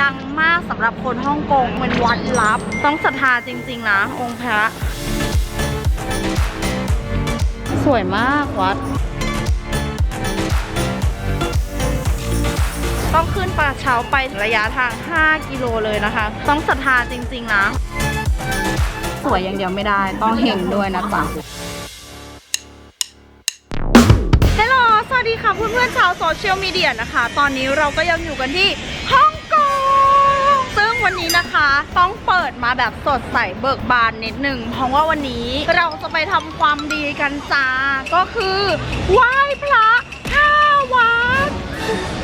ดังมากสำหรับคนฮ่องกงเป็นวัดลับ ต้องศรัทธาจริง ๆ นะ องค์พระ สวยมากวัด ต้องขึ้นปลาเช้าไประยะทาง 5 กิโลเลยนะคะ ต้องศรัทธาจริง ๆ นะ สวยอย่างเดียวไม่ได้ ต้องเห็นด้วยนะจ๊ะ โซเชียลมีเดียนะคะ ตอนนี้เราก็ยังอยู่กันที่ฮ่องกง ซึ่งวันนี้นะคะ ต้องเปิดมาแบบสดใสเบิกบานนิดหนึ่ง เพราะว่าวันนี้เราจะไปทำความดีกันจ้า ก็คือไหว้พระห้าวัด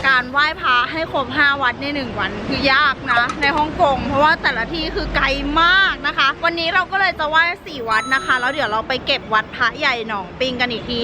การไหว้พระให้ครบ 5 วัดใน 1 วันคือยากนะ ในฮ่องกงเพราะว่าแต่ละที่คือไกลมากนะคะ วันนี้เราก็เลยจะไหว้4วัดนะคะ แล้วเดี๋ยวเราไปเก็บวัดพระใหญ่หนองปิงกันอีกที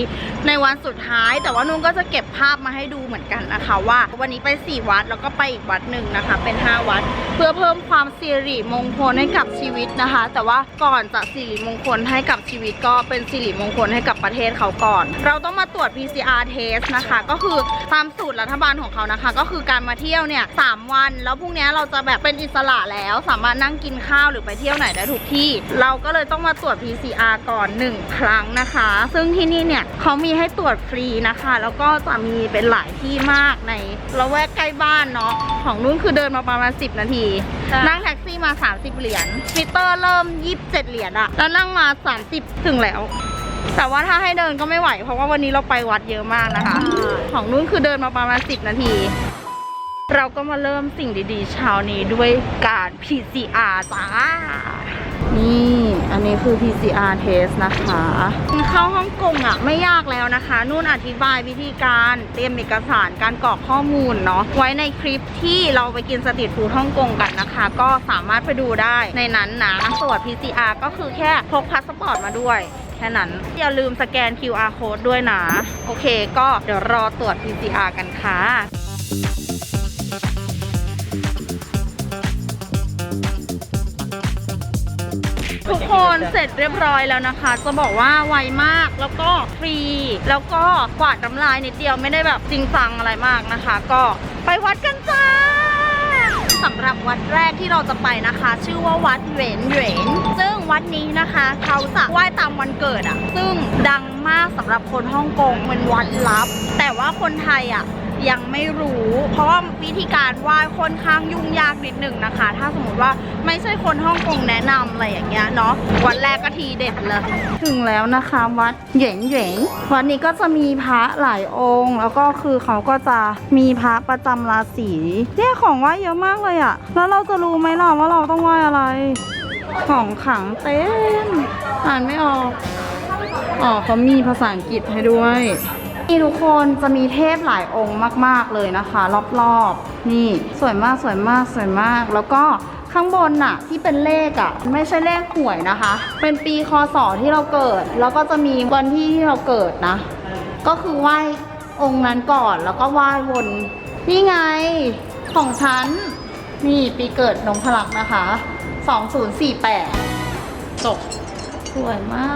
ในวันสุดท้าย แต่ว่านุ่นก็จะเก็บภาพมาให้ดูเหมือนกันนะคะ ว่าวันนี้ไป 4 วัดแล้วก็ไปอีกวัดหนึ่งนะคะ เป็น 5 วัด เพื่อเพิ่มความสิริมงคลให้กับชีวิตนะคะ แต่ว่าก่อนจะสิริมงคลให้กับชีวิตก็เป็นสิริมงคลให้กับประเทศเขาก่อน เราต้องมาตรวจ PCR test นะคะ ก็คือตามสูตรรัฐบาลของเขานะคะ ก็คือการมาเที่ยวเนี่ยสามวัน แล้วพรุ่งนี้เราจะแบบเป็นอิสระแล้วสามารถนั่งกินข้าวหรือไปเที่ยวไหนได้ทุกที่ เราก็เลยต้องมาตรวจ PCR ก่อน 1 ครั้งนะคะ ซึ่งที่นี่เนี่ยเขามีให้ตรวจฟรีนะคะ แล้วก็จะมีเป็นหลายที่มากในละแวกใกล้บ้านเนาะของนุ่นคือเดินมาประมาณ 10 นาที นั่งแท็กซี่มา 30 เหรียญมิเตอร์เริ่ม 27 เหรียญอะแล้วนั่งมา 30 ถึงแล้ว แต่ว่าถ้าให้เดินก็ไม่ไหว เพราะว่าวันนี้เราไปวัดเยอะมากนะคะ ของนุ่นคือเดินมาประมาณ 10 นาที เราก็มาเริ่มสิ่งดีๆเช้านี้ด้วยการ PCR จ้า นี่ อันนี้คือ PCR test นะคะเข้าฮ่องกงอะไม่ยากแล้วนะคะ นุ่นอธิบายวิธีการเตรียมเอกสารการกรอกข้อมูลเนาะไว้ในคลิปที่เราไปกินสตรีทฟู้ดฮ่องกงกันนะคะ ก็สามารถไปดูได้ในนั้นนะตรวจ PCR ก็คือแค่พกพาสปอร์ตมาด้วย แค่นั้น อย่าลืมสแกน QR code ด้วยนะ โอเค ก็เดี๋ยวรอตรวจ PCR กันค่ะทุกคนเสร็จเรียบร้อยแล้วนะคะ จะบอกว่าไวมากแล้วก็ฟรี แล้วก็กวาดน้ำลายนิดเดียวไม่ได้แบบจริงจังอะไรมากนะคะ ก็ไปวัดกันจ้าสำหรับวัดแรกที่เราจะไปนะคะ ชื่อว่าวัดเหวนเหวนซึ่ง วัดนี้นะคะ เขาจะไหว้ตามวันเกิดอะซึ่งดังมากสำหรับคนฮ่องกงเป็นวัดลับ แต่ว่าคนไทยอะยังไม่รู้ เพราะว่าวิธีการไหว้ค่อนข้างยุ่งยากนิดหนึ่งนะคะ ถ้าสมมติว่าไม่ใช่คนฮ่องกงแนะนำอะไรอย่างเงี้ยเนาะวันแรกก็ทีเด็ดเลยถึงแล้วนะคะวัดเหยงเหยงวัดนี้ก็จะมีพระหลายองค์ แล้วก็คือเขาก็จะมีพระประจำราศีเนี่ยของไหว้เยอะมากเลยอะแล้วเราจะรู้ไหมล่ะว่าเราต้องไหว้อะไร ของขังเต็มอ่านไม่ออก อ๋อเขามีภาษาอังกฤษให้ด้วยนี่ทุกคนจะมีเทพหลายองค์มาก ๆ เลยนะคะ รอบๆ นี่สวยมากสวยมากสวยมาก แล้วก็ข้างบนน่ะที่เป็นเลขอะไม่ใช่เลขหวยนะคะ เป็นปีคศที่เราเกิด แล้วก็จะมีวันที่ที่เราเกิดนะ ก็คือไหว้องค์นั้นก่อนแล้วก็ไหว้วนนี่ไงของฉันนี่ปีเกิดนงพลักษ์นะคะ 2048จบสวยมา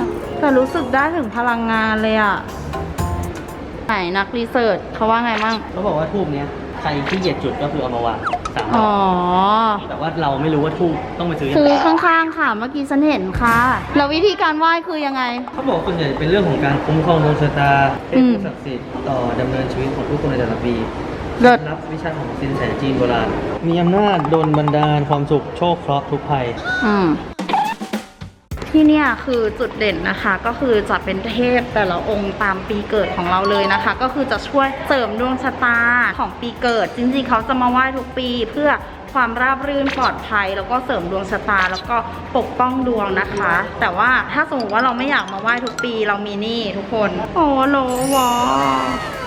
ก แต่รู้สึกได้ถึงพลังงานเลยอะไหนนักรีเสิร์ชเขาว่าไงมั่ง เขาบอกว่าทูบเนี้ยใครที่เหยียดจุดก็คือเอามาวาง สามดอ๋ออกแต่ว่าเราไม่รู้ว่าทูบต้องไปซื้อยังคือไงข้างๆค่ะ เมื่อกี้ฉันเห็นค่ะ แล้ววิธีการไหว้คือยังไง เขาบอกว่าส่วนใหญ่เป็นเรื่องของการคุ้มครองดวงชะตาอืเป็นมผู้ศักดิ์สิทธิ์ต่อดำเนินชีวิตของผู้คนในแต่ละปีเลิศ รับวิชาของสินแสจีนโบราณ มีอำนาจดลบันดาลความสุขโชคเคราะห์ทุกภัย อืม ที่เนี่ยคือจุดเด่นนะคะก็คือจะเป็นเทพแต่ละองค์ตามปีเกิดของเราเลยนะคะ ก็คือจะช่วยเสริมดวงชะตาของปีเกิด จริงๆเขาจะมาไหว้ทุกปีเพื่อ ความราบรื่นปลอดภัย แล้วก็เสริมดวงชะตา แล้วก็ปกป้องดวงนะคะ แต่ว่าถ้าสมมติว่าเราไม่อยากมาไหว้ทุกปีเรามีนี่ทุกคน โอ้โหวอ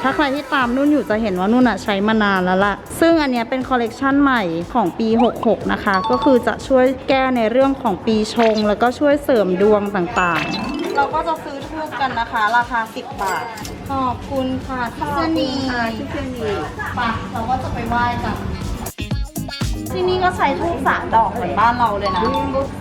ถ้าใครที่ตามนุ่นอยู่จะเห็นว่านุ่นอะใช้มานานแล้วล่ะ ซึ่งอันเนี้ยเป็นคอลเลกชันใหม่ของปี 66 นะคะ ก็คือจะช่วยแก้ในเรื่องของปีชง แล้วก็ช่วยเสริมดวงต่างๆ เราก็จะซื้อทูบกันนะคะ ราคา 10 บาท ขอบคุณค่ะทิฟฟานีทิฟฟานีปะเราก็จะไปไหว้กัน ที่นี่ก็ใช้ทูบสามดอกเหมือนบ้านเราเลยนะ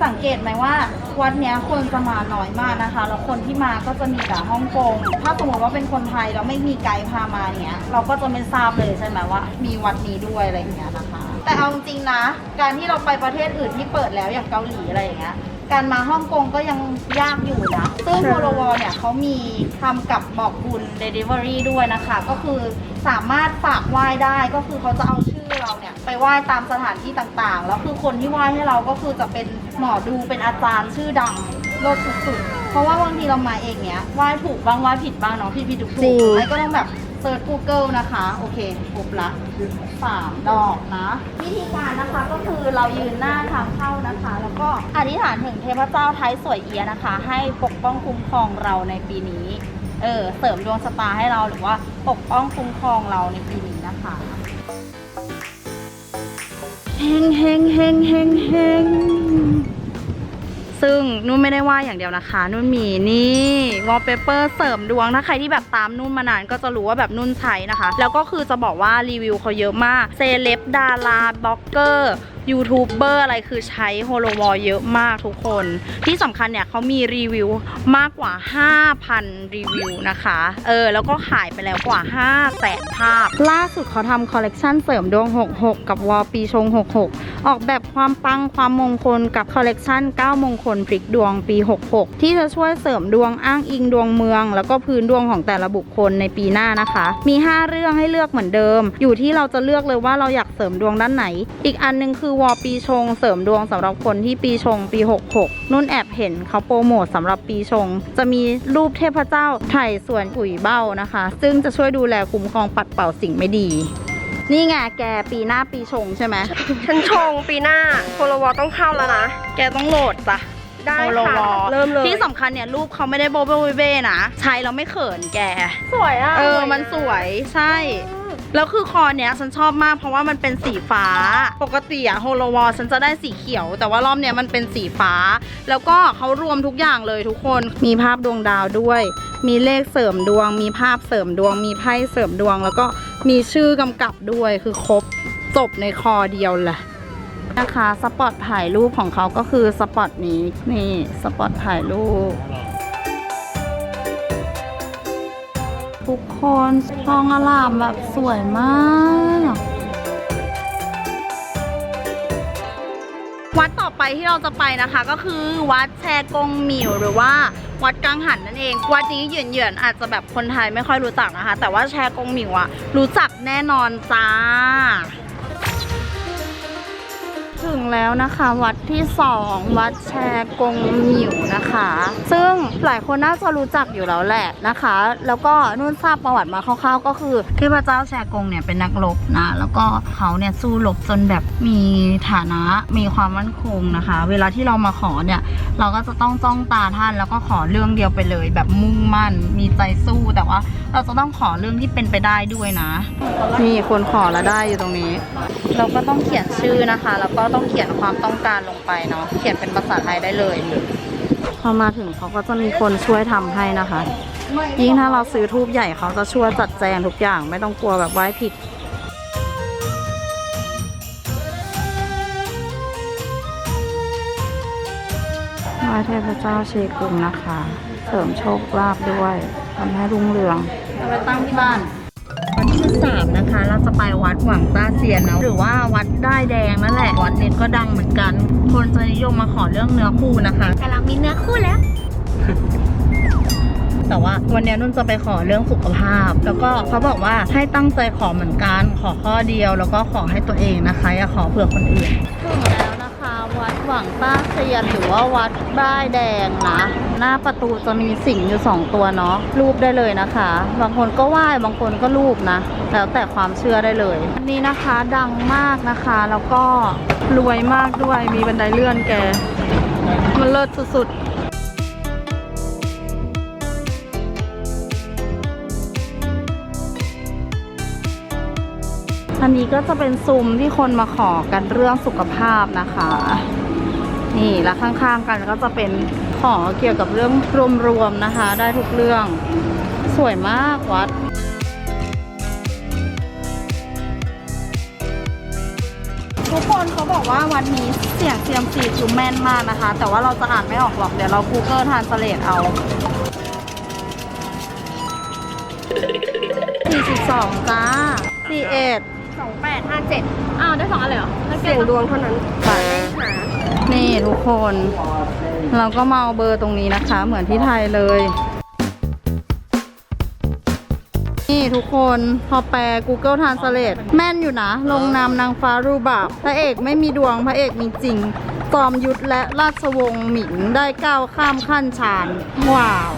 สังเกตไหมว่าวัดเนี้ยคนจะมาน้อยมากนะคะ แล้วคนที่มาก็จะมีแต่ฮ่องกง ถ้าสมมติว่าเป็นคนไทยแล้วไม่มีไกด์พามาเนี้ย เราก็จะไม่ทราบเลยใช่ไหมว่า มีวัดนี้ด้วยอะไรอย่างเงี้ยนะคะ แต่เอาจริงนะ การที่เราไปประเทศอื่นที่เปิดแล้วอย่างเกาหลีอะไรอย่างเงี้ยการมาฮ่องกงก็ยังยากอยู่นะ ซึ่งโฮโลวอลเนี่ยเขามีทำกับบอกบุญ Delivery ด้วยนะคะ ก็คือสามารถฝากไหว้ได้ ก็คือเขาจะเอาชื่อ เราเนี่ยไปไหว้ตามสถานที่ต่างๆ แล้วคือคนที่ไหว้ให้เราก็คือจะเป็นหมอดูเป็นอาจารย์ชื่อดังโลดสุดๆ เพราะว่าบางทีเรามาเองเนี้ยไหว้ถูกบ้างไหว้ผิดบ้างเนาะผิดผิดถูกถูจริกงไอ้ก็ต้องแบบเซิร์ช Google นะคะ โอเคครบละสามดอกนะ วิธีการนะคะก็คือเรายืนหน้าทางเข้านะคะ แล้วก็อธิษฐานถึงเทพเจ้าไทยสวยเอียะนะคะ ให้ปกป้องคุ้มครองเราในปีนี้ เออเสริมดวงชะตาให้เราหรือว่าปกป้องคุ้มครองเราในปีนี้นะคะเฮงเฮงเฮงเฮงเฮงซึ่งนุ่นไม่ได้ว่าอย่างเดียวนะคะ นุ่นมีนี่วอลเปเปอร์เสริมดวง ถ้าใครที่แบบตามนุ่นมานานก็จะรู้ว่าแบบนุ่นใช้นะคะ แล้วก็คือจะบอกว่ารีวิวเขาเยอะมาก เซเลบดาราบล็อกเกอร์ ยูทูบเบอร์อะไรคือใช้โฮโลวอลเยอะมากทุกคน ที่สำคัญเนี่ยเขามีรีวิวมากกว่า 5,000 รีวิวนะคะ เออ แล้วก็ขายไปแล้วกว่า5แสนภาพ ล่าสุดเขาทำคอลเลกชันเสริมดวง 66 กับวอลปีชง 66 ออกแบบความปังความมงคลกับคอลเลกชัน9มงคลพลิกดวงปี 66 ที่จะช่วยเสริมดวงอ้างอิงดวงเมือง แล้วก็พื้นดวงของแต่ละบุคคลในปีหน้านะคะ มี 5 เรื่องให้เลือกเหมือนเดิม อยู่ที่เราจะเลือกเลยว่าเราอยากเสริมดวงด้านไหน อีกอันหนึงคือวอลปีชงเสริมดวงสำหรับคนที่ปีชงปี 66 นุ่นแอบเห็นเขาโปรโมทสำหรับปีชง จะมีรูปเทพเจ้าไถ่ส่วนกุ๋ยเบ้านะคะ ซึ่งจะช่วยดูแลคุ้มครองปัดเป่าสิ่งไม่ดี นี่ไงแกปีหน้าปีชงใช่ไหมฉันชงปีหน้าโพลวอต้องเข้าแล้วนะ แกต้องโหลดจ้ะได้โฮโลค่ะวอลเริ่มเลยที่สำคัญเนี่ยรูปเขาไม่ได้โบเบ้เบ้นะใช้แล้วไม่เขินแก สวยอะเออมันสวยใช่ แล้วคือคอเนี้ยฉันชอบมากเพราะว่ามันเป็นสีฟ้า ปกติอะโฮโลวอลฉันจะได้สีเขียว แต่ว่ารอบเนี้ยมันเป็นสีฟ้า แล้วก็เขารวมทุกอย่างเลยทุกคนมีภาพดวงดาวด้วย มีเลขเสริมดวง มีภาพเสริมดวง มีไพ่เสริมดวง แล้วก็มีชื่อกำกับด้วยคือครบจบในคอเดียวแหละนะคะสปอตถ่ายรูปของเขาก็คือสปอตนี้นี่สปอตถ่ายรูป คนทองอลามแบบสวยมาก วัดต่อไปที่เราจะไปนะคะ ก็คือวัดแชกงหมิวหรือว่าวัดกังหันนั่นเอง วัดนี้เหยื่อนๆอาจจะแบบคนไทยไม่ค่อยรู้จักนะคะ แต่ว่าแชกงหมิวอะรู้จักแน่นอนจ้า ถึงแล้วนะคะ วัดที่2วัดแชกงหมิวนะคะ ซึ่งหลายคนน่าจะรู้จักอยู่แล้วแหละนะคะ แล้วก็นุ่นทราบประวัติมาคร่าวๆ ก็คือเทพเจ้าแชกงเนี่ยเป็นนักรบนะ แล้วก็เขาเนี่ยสู้รบจนแบบมีฐานะมีความมั่นคงนะคะ เวลาที่เรามาขอเนี่ย เราก็จะต้องจ้องตาท่านแล้วก็ขอเรื่องเดียวไปเลย แบบมุ่งมั่นมีใจสู้แต่ว่าเราจะต้องขอเรื่องที่เป็นไปได้ด้วยนะนี่คนขอแล้วได้อยู่ตรงนี้ เราก็ต้องเขียนชื่อนะคะ แล้วก็ต้องเขียนความต้องการลงไปเนาะ เขียนเป็นภาษาไทยได้เลย พอมาถึงเขาก็จะมีคนช่วยทำให้นะคะ ยิ่งถ้าเราซื้อทูบใหญ่เขาจะช่วยจัดแจงทุกอย่างไม่ต้องกลัวแบบไหว้ผิดไหว้เทพเจ้าเชกุงนะคะ เสริมโชคลาภด้วยทำให้รุ่งเรืองเอาไปตั้งที่บ้าน วันที่สามนะคะ เราจะไปวัดหวังต้าเซียนนะหรือว่าวัดได้ายแดงนั่นแหละ วัดนี้ก็ดังเหมือนกัน คนจะนิยมมาขอเรื่องเนื้อคู่นะคะกำลังมีเนื้อคู่แล้ว แต่ว่าวันนี้นุ่นจะไปขอเรื่องสุขภาพ แล้วก็เขาบอกว่าให้ตั้งใจขอเหมือนกัน ขอข้อเดียว แล้วก็ขอให้ตัวเองนะคะ อย่าขอเผื่อคนอื่นถึงแล้ วัดหวังป้าเซียนหรือว่าวัดบ้ายแดงนะ หน้าประตูจะมีสิงอยู่สองตัวเนาะรูปได้เลยนะคะ บางคนก็ไหว้บางคนก็รูปนะ แล้วแต่ความเชื่อได้เลยอันนี้นะคะดังมากนะคะ แล้วก็รวยมากด้วยมีบันไดเลื่อนแก มันเลิศสุดๆ อันนี้ก็จะเป็นซุ้มที่คนมาขอกันเรื่องสุขภาพนะคะ นี่แล้วข้างๆกันก็จะเป็นขอเกี่ยวกับเรื่องรวมๆนะคะ ได้ทุกเรื่องสวยมากวัดทุกคนเขาบอกว่าวันนี้เสียงเซียมซีคือแม่นมากนะคะ แต่ว่าเราจะอ่านไม่ออกหรอก เดี๋ยวเรา Google Translate เอา 42 จ้า41 สองแปดห้าเจ็ดอ้าวได้สองอันเลยเหรอเสียงดวงเท่านั้นไปหานี่ทุกคน เราก็มาเอาเบอร์ตรงนี้นะคะ เหมือนที่ไทยเลย นี่ทุกคนพอแปล Google Translate แม่นอยู่นะ ลงนามนางฟ้ารูบาบพระเอกไม่มีดวงพระเอกมีจริงจอมยุทธและราชวงศ์หมิงได้ก้าวข้ามขั้นชานว้าว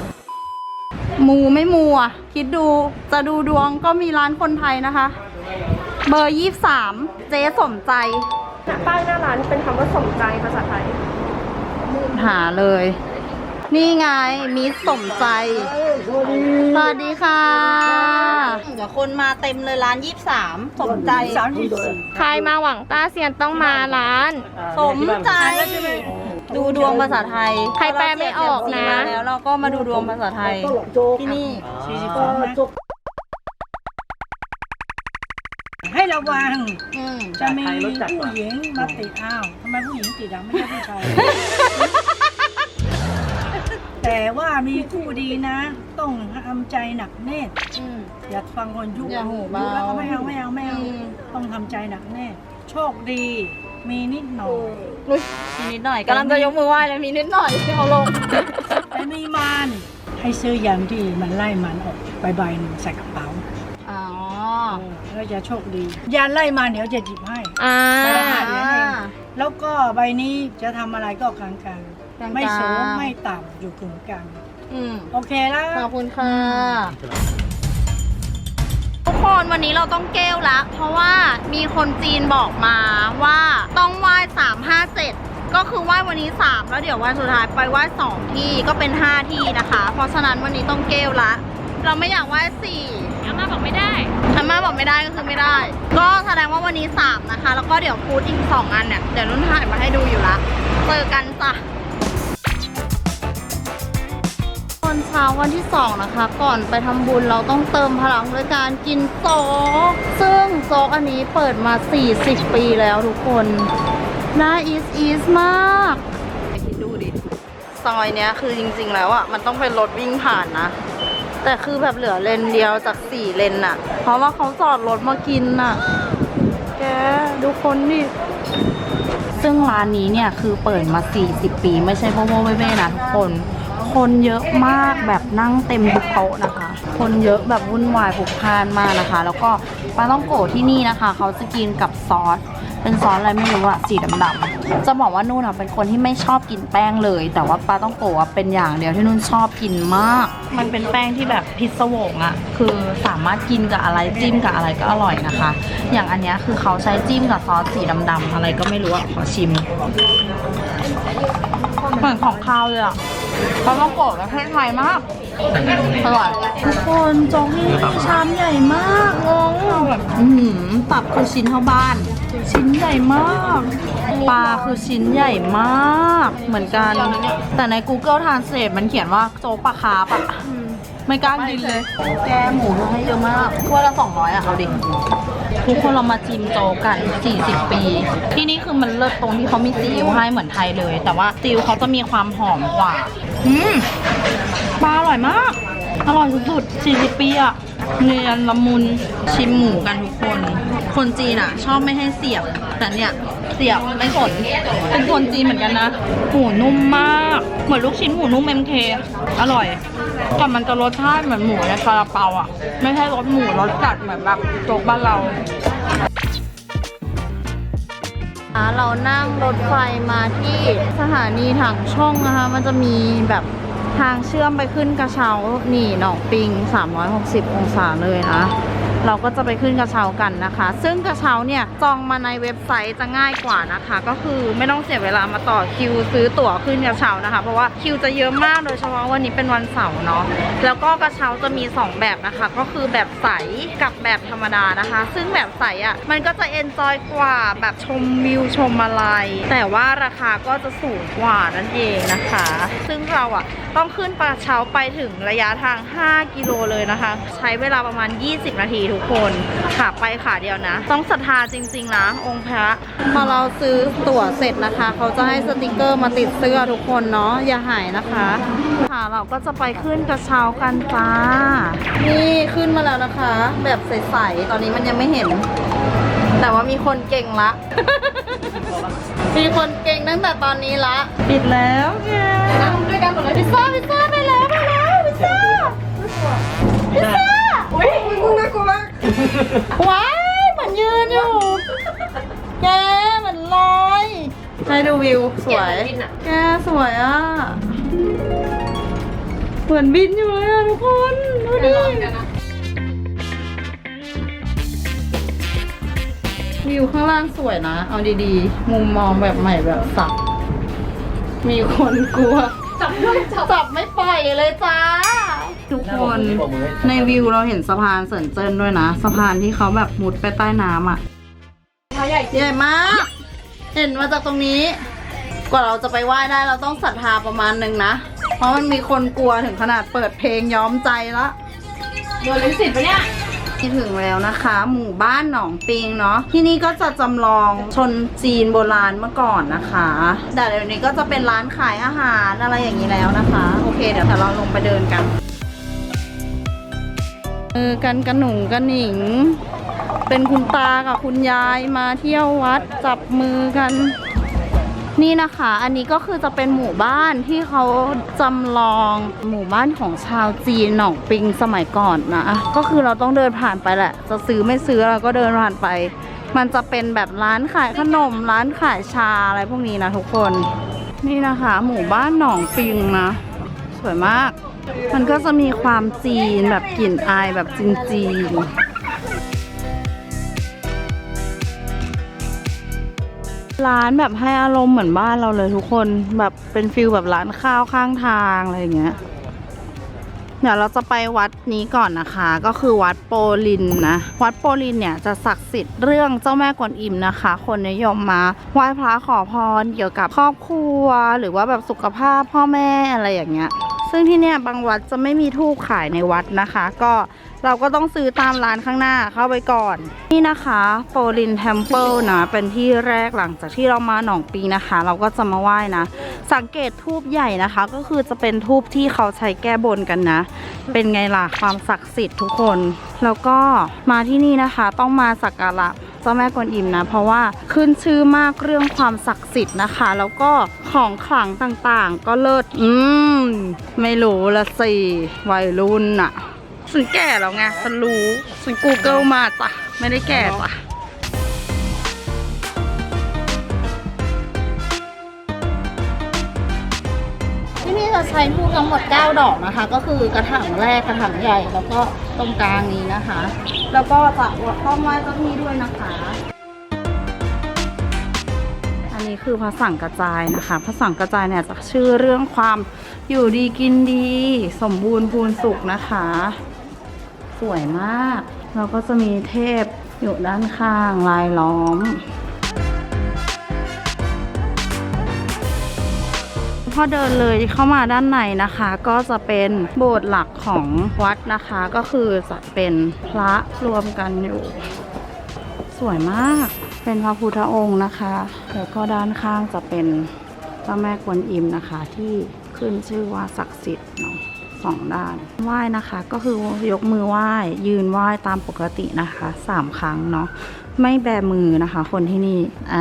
มูไม่มูอะ คิดดูจะดูดวงก็มีร้านคนไทยนะคะ เบอร์23เจ๊สมใจ ป้ายหน้าร้านเป็นคำว่าสมใจภาษาไทย หาเลย นี่ไงมิสสมใจ สวัสดีค่ะเดี๋ยวคนมาเต็มเลยร้านยี่สามสมใจ ใครมาหวังต้าเซียนต้องมาร้าน สมใจ ดูดวงภาษาไทยใครแปลไม่ออกนะ แล้วเราก็มาดูดวงภาษาไทยที่นี่ ระวัง อืม จะมีผู้หญิงมาติดอ้าวทำไมผู้หญิงติดอะไม่ใช่ผู้ชาย แต่ว่ามีคู่ดีนะ ต้องทำใจหนักแน่นอืม อย่าฟังคนยุอย่าหูเบายุแล้วก็ไม่เอาไม่เอาไม่เอาอืม ต้องทำใจหนักแน่นโชคดี มีนิดหน่อย อุ๊ยมีนิดหน่อยกำลังจะยกมือไหว้เลยมีนิดหน่อยที่เอาลง แต่มีมานให้ซื้อยามที่มันไล่มันออกใบใบหนึ่งใส่กระเป๋าอ๋อ แล้วจะโชคดียานไล่มาเดี๋ยวจะหยิบให้อ่าแล้วก็ใบนี้จะทำอะไรก็กลางๆกลางๆ ไม่สูงไม่ต่ำอยู่กึ่งกลางอืม โอเคแล้ว ขอบคุณค่ะ ทุกคนวันนี้เราต้องเกลละเพราะว่ามีคนจีนบอกมาว่าต้องไหว้สามห้าเสร็จก็คือไหว้วันนี้ 3 แล้วเดี๋ยววันสุดท้ายไปไหว้2ที่ก็เป็น 5 ที่นะคะ เพราะฉะนั้นวันนี้ต้องเกลละ เราไม่อยากไหว้4อา ม่าบอกไม่ได้อาม่าบอกไม่ได้ก็คือไม่ได้ ก็แสดงว่าวันนี้3นะคะ แล้วก็เดี๋ยวฟูดอีก2อันเนี่ย เดี๋ยวนุ่นถ่ายมาให้ดูอยู่ละเจอกันจ้ะตอนเช้าวันที่ 2 นะคะ ก่อนไปทำบุญเราต้องเติมพลังด้วยการกินโจ๊กซึ่งโจ๊กอันนี้เปิดมา 40 ปีแล้วทุกคนน่าอีสอีสมากคิดดูดิ ซอยเนี้ยคือจริงๆแล้วอะ มันต้องเป็นรถวิ่งผ่านนะ แต่คือแบบเหลือเลนเดียวจาก4เลนอะเพราะว่าเขาจอดรถมากินน่ะแกดูคนดิซึ่งร้านนี้เนี่ยคือเปิดมา 40 ปี ไม่ใช่โบโบเว่ๆนะทุกคน คนเยอะมากแบบนั่งเต็มทุกโต๊ะนะคะ คนเยอะแบบวุ่นวายผุกพานมากนะคะ แล้วก็ปลาต้องโกะที่นี่นะคะ เขาจะกินกับซอส เป็นซอสอะไรไม่รู้อะสีดำๆจะบอกว่านุ่นอะเป็นคนที่ไม่ชอบกินแป้งเลย แต่ว่าปลาต้องโกะเป็นอย่างเดียวที่นุ่นชอบกินมาก มันเป็นแป้งที่แบบพิศวงอะคือสามารถกินกับอะไรจิ้มกับอะไรก็อร่อยนะคะ อย่างอันเนี้ยคือเขาใช้จิ้มกับซอสสีดำๆอะไรก็ไม่รู้อะขอชิมเหมือนของข้าวเลยอะปลาต้องโกะประเทศไทยมากอร่อยทุกคนจองนี่ชามใหญ่มากงงแบบตับคือชิ้นเท่าบ้าน ชิ้นใหญ่มาก ปลาคือชิ้นใหญ่มากเหมือนกัน แต่ใน Google Translate มันเขียนว่าโจ๊กปลาคาร์ปอะไม่กล้ากินเลย แกหมูให้เยอะมากถ้วยละ200อะเอาดิ ทุกคนเรามาชิมโจกัน 40 ปี ที่นี่คือมันเลิศตรงที่เขามีซีอิ๊วให้เหมือนไทยเลย แต่ว่าซีอิ๊วเขาจะมีความหอมกว่า อืมปลาอร่อยมาก อร่อยสุดๆ40 ปีอะเนียนละมุนชิมหมูกันทุกคน คนจีนอะชอบไม่ให้เสียบ แต่เนี่ยเสียบไม่สนเป็นคนจีนเหมือนกันนะหมูนุ่มมาก เหมือนลูกชิ้นหมูนุ่มเอ็มเคอร่อยแต่มันจะรสชาติเหมือนหมูในซาลาเปาอะ ไม่ใช่รสหมูรสจัดเหมือนแบบโจ๊กบ้านเราเรานั่งรถไฟมาที่สถานีถังช่องนะคะ มันจะมีแบบทางเชื่อมไปขึ้นกระเช้านี่หนองปิง 360 องศาเลยนะ เราก็จะไปขึ้นกระเช้ากันนะคะ ซึ่งกระเช้าเนี่ยจองมาในเว็บไซต์จะง่ายกว่านะคะ ก็คือไม่ต้องเสียเวลามาต่อคิวซื้อตั๋วขึ้นกระเช้านะคะ เพราะว่าคิวจะเยอะมากโดยเฉพาะวันนี้เป็นวันเสาร์เนาะแล้วก็กระเช้าจะมี 2 แบบนะคะ ก็คือแบบใสกับแบบธรรมดานะคะ ซึ่งแบบใสอะ่ะมันก็จะเอนจอยกว่าแบบชมวิวชมอะไรแต่ว่าราคาก็จะสูงกว่านั่นเองนะคะ ซึ่งเราอะ่ะต้องขึ้นกระเช้าไปถึงระยะทาง 5 กิโลเลยนะคะ ใช้เวลาประมาณ 20 นาทีทุกคนขาไปขาเดียวนะ ต้องศรัทธาจริง ๆ นะ องค์พระพอเราซื้อตั๋วเสร็จนะคะ เขาจะให้สติกเกอร์มาติดเสื้อทุกคนเนาะอย่าหายนะคะค่ะเราก็จะไปขึ้นกระเช้ากันจ้า นี่ขึ้นมาแล้วนะคะ แบบใสๆตอนนี้มันยังไม่เห็น แต่ว่ามีคนเก่งละ มีคนเก่งตั้งแต่ตอนนี้ละ ปิดแล้วแกด้วยกันหมดเลยพิซซ่าพิซซ่าไปแล้วไปแล้วพิซซ่าพิซซ่าอุ้ย มึงน่ากลัวมากว้ายเหมือนยืนอยู่ แกเหมือนลอยให้ดูวิวสวย แกสวยอะ เหมือนบินอยู่เลยอะทุกคนดูดิวิวข้างล่างสวยนะ เอาดีๆ มุมมองแบบใหม่แบบสับ มีคนกลัว จับด้วยจับไม่ปล่อยเลยจ้า ทุกคนในวิวเราเห็นสะพานเสินเจิ้นด้วยนะ สะพานที่เขาแบบมุดไปใต้น้ำอะใหญ่ใหญ่มาก เห็นมาจากตรงนี้ กว่าเราจะไปไหว้ได้เราต้องศรัทธาประมาณหนึ่งนะ เพราะมันมีคนกลัวถึงขนาดเปิดเพลงย้อมใจละโดนลิขสิทธิ์ปะเนี่ยที่ถึงแล้วนะคะ หมู่บ้านหนองปิงเนาะที่นี่ก็จะจำลองชนจีนโบราณเมื่อก่อนนะคะ แต่เดี๋ยวนี้ก็จะเป็นร้านขายอาหารอะไรอย่างนี้แล้วนะคะ โอเค เดี๋ยวเราลงไปเดินกัน เออกันกระหนุ่งกระหนิง เป็นคุณตากับคุณยายมาเที่ยววัดจับมือกัน นี่นะคะ อันนี้ก็คือจะเป็นหมู่บ้านที่เขาจำลองหมู่บ้านของชาวจีนหนองปิงสมัยก่อนนะ ก็คือเราต้องเดินผ่านไปแหละ จะซื้อไม่ซื้อเราก็เดินผ่านไป มันจะเป็นแบบร้านขายขนม ร้านขายชาอะไรพวกนี้นะทุกคน นี่นะคะ หมู่บ้านหนองปิงนะ สวยมาก มันก็จะมีความจีนแบบกลิ่นอายแบบจีนๆร้านแบบให้อารมณ์เหมือนบ้านเราเลยทุกคนแบบเป็นฟิลแบบร้านข้าวข้างทางอะไรอย่างเงี้ยเดี๋ยวเราจะไปวัดนี้ก่อนนะคะ ก็คือวัดโปลินนะ วัดโปลินเนี่ยจะศักดิ์สิทธิ์เรื่องเจ้าแม่กวนอิมนะคะ คนนิยมมาไหว้พระขอพรเกี่ยวกับครอบครัว หรือว่าแบบสุขภาพพ่อแม่อะไรอย่างเงี้ย ซึ่งที่เนี่ยบางวัดจะไม่มีทูบขายในวัดนะคะ ก็เราก็ต้องซื้อตามร้านข้างหน้าเข้าไปก่อน นี่นะคะโปลินเทมเพิลนะเป็นที่แรกหลังจากที่เรามาหนองปีนะคะ เราก็จะมาไหว้นะ สังเกตทูบใหญ่นะคะ ก็คือจะเป็นทูบที่เขาใช้แก้บนกันนะ เป็นไงล่ะความศักดิ์สิทธิ์ทุกคน แล้วก็มาที่นี่นะคะต้องมาสักการะ เจ้าแม่กวนอิมนะ เพราะว่าขึ้นชื่อมากเรื่องความศักดิ์สิทธิ์นะคะ แล้วก็ของขลังต่างๆ ก็เลิศอืม ไม่รู้ละสิวัยรุ่นอะฉันแก่แล้วไงฉันรู้ฉันกูเกิลมาจ้ะไม่ได้แก่จ้ะ จะใช้ทูทั้งหมด 9 ดอกนะคะ ก็คือกระถางแรกกระถางใหญ่แล้วก็ตรงกลางนี้นะคะ แล้วก็จะต้องไหว้เจ้าที่ด้วยนะคะ อันนี้คือพระสังกระจายนะคะพระสังกระจายเนี่ยจะชื่อเรื่องความอยู่ดีกินดี สมบูรณ์พูนสุขนะคะ สวยมาก แล้วก็จะมีเทพอยู่ด้านข้างลายล้อม พอเดินเลยเข้ามาด้านในนะคะ ก็จะเป็นโบสถ์หลักของวัดนะคะ ก็คือจะเป็นพระรวมกันอยู่ สวยมาก เป็นพระพุทธองค์นะคะ แล้วก็ด้านข้างจะเป็นพระแม่กวนอิมนะคะที่ขึ้นชื่อว่าศักดิ์สิทธิ์เนาะ สองด้านไหว้นะคะก็คือยกมือไหว้ยืนไหว้ตามปกตินะคะสามครั้งเนาะไม่แบมือนะคะ คนที่นี่เอ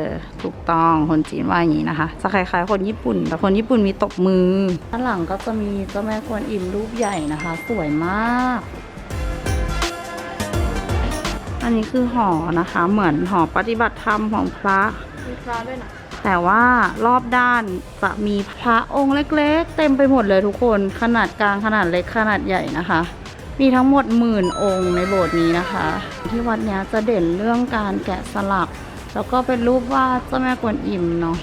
อถูกต้องคนจีนว่าอย่างนี้นะคะจะคล้ายๆคนญี่ปุ่น แต่คนญี่ปุ่นมีตบมือด้านหลังก็จะมีเจ้าแม่กวนอิมรูปใหญ่นะคะ สวยมาก อันนี้คือหอนะคะ เหมือนหอปฏิบัติธรรมของพระมีพระด้วยนะ แต่ว่ารอบด้านจะมีพระองค์เล็กๆ เต็มไปหมดเลยทุกคนขนาดกลางขนาดเล็กขนาดใหญ่นะคะ มีทั้งหมดหมื่นองค์ในโบสถ์นี้นะคะ ที่วัดนี้จะเด่นเรื่องการแกะสลัก แล้วก็เป็นรูปวาดเจ้าแม่กวนอิมเนาะ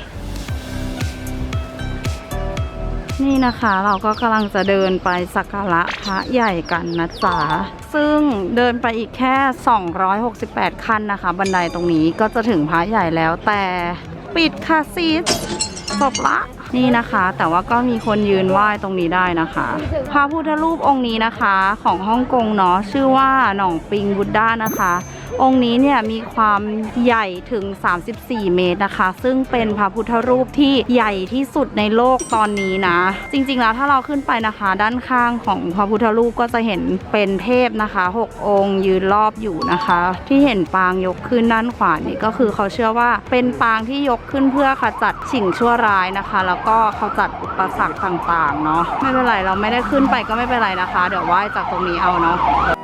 นี่นะคะเราก็กำลังจะเดินไปสักการะพระใหญ่กันนะจ๊ะซึ่งเดินไปอีกแค่ 268 ขั้นนะคะ บันไดตรงนี้ก็จะถึงพระใหญ่แล้วแต่ ปิดค่ะซีสจบละนี่นะคะ แต่ว่าก็มีคนยืนไหว้ตรงนี้ได้นะคะ พระพุทธรูปองค์นี้นะคะ ของฮ่องกงเนาะชื่อว่าหนองปิงบุดด้านะคะ องค์นี้เนี่ยมีความใหญ่ถึง 34 เมตรนะคะ ซึ่งเป็นพระพุทธรูปที่ใหญ่ที่สุดในโลกตอนนี้นะ จริงๆแล้วถ้าเราขึ้นไปนะคะ ด้านข้างของพระพุทธรูปก็จะเห็นเป็นเทพนะคะ 6 องค์ยืนรอบอยู่นะคะ ที่เห็นปางยกขึ้นด้านขวานี่ก็คือเขาเชื่อว่าเป็นปางที่ยกขึ้นเพื่อขจัดสิ่งชั่วร้ายนะคะ แล้วก็ขจัดอุปสรรคต่างๆเนาะไม่เป็นไรเราไม่ได้ขึ้นไปก็ไม่เป็นไรนะคะ เดี๋ยวไหว้จากตรงนี้เอาเนาะ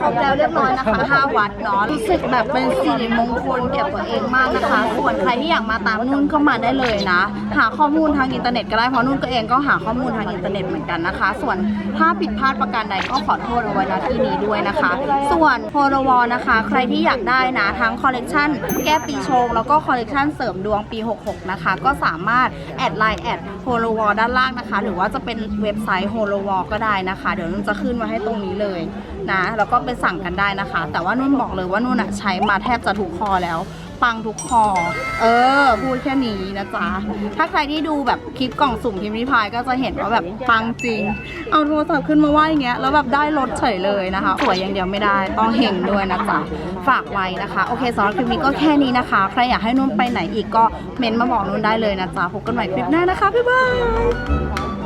ครบแล้วเรียบร้อยนะคะ5วัดเนาะรู้สึกแบบเป็นสิริมงคลเก็บตัวเองมากนะคะ ส่วนใครที่อยากมาตามนุ่นก็มาได้เลยนะ หาข้อมูลทางอินเทอร์เน็ตก็ได้เพราะนุ่นก็เองก็หาข้อมูลทางอินเทอร์เน็ตเหมือนกันนะคะ ส่วนถ้าผิดพลาดประการใดก็ขอโทษเอาไว้ณที่นี้ด้วยนะคะ ส่วนโพลวอนะคะ ใครที่อยากได้นะทั้งคอลเลกชันแก้ปีชงแล้วก็คอลเลกชันเสริมดวงปี 66 นะคะ ก็สามารถแอดไลน์แอดโฮโลวอด้านล่างนะคะ หรือว่าจะเป็นเว็บไซต์โฮโลวอก็ได้นะคะ เดี๋ยวนุ่นจะขึ้นมาให้ตรงนี้เลยนะแล้วก็ไปสั่งกันได้นะคะ แต่ว่านุ่นบอกเลยว่านุ่นอะใช้มาแทบจะทุกคอแล้ว ปังทุกคอ เออ พูดแค่นี้นะจ๊ะ ถ้าใครที่ดูแบบคลิปกล่องสุ่มพิมพ์ริพายก็จะเห็นว่าแบบปังจริง เอาโทรศัพท์ขึ้นมาไหว่าอย่างเงี้ยแล้วแบบได้รถเฉยเลยนะคะสวยอย่างเดียวไม่ได้ต้องเฮงด้วยนะจ๊ะฝากไว้นะคะ โอเคสำหรับคลิปนี้ก็แค่นี้นะคะ ใครอยากให้นุ่นไปไหนอีกก็เม้นมาบอกนุ่นได้เลยนะจ๊ะพบกันใหม่คลิปหน้านะคะบ๊ายบาย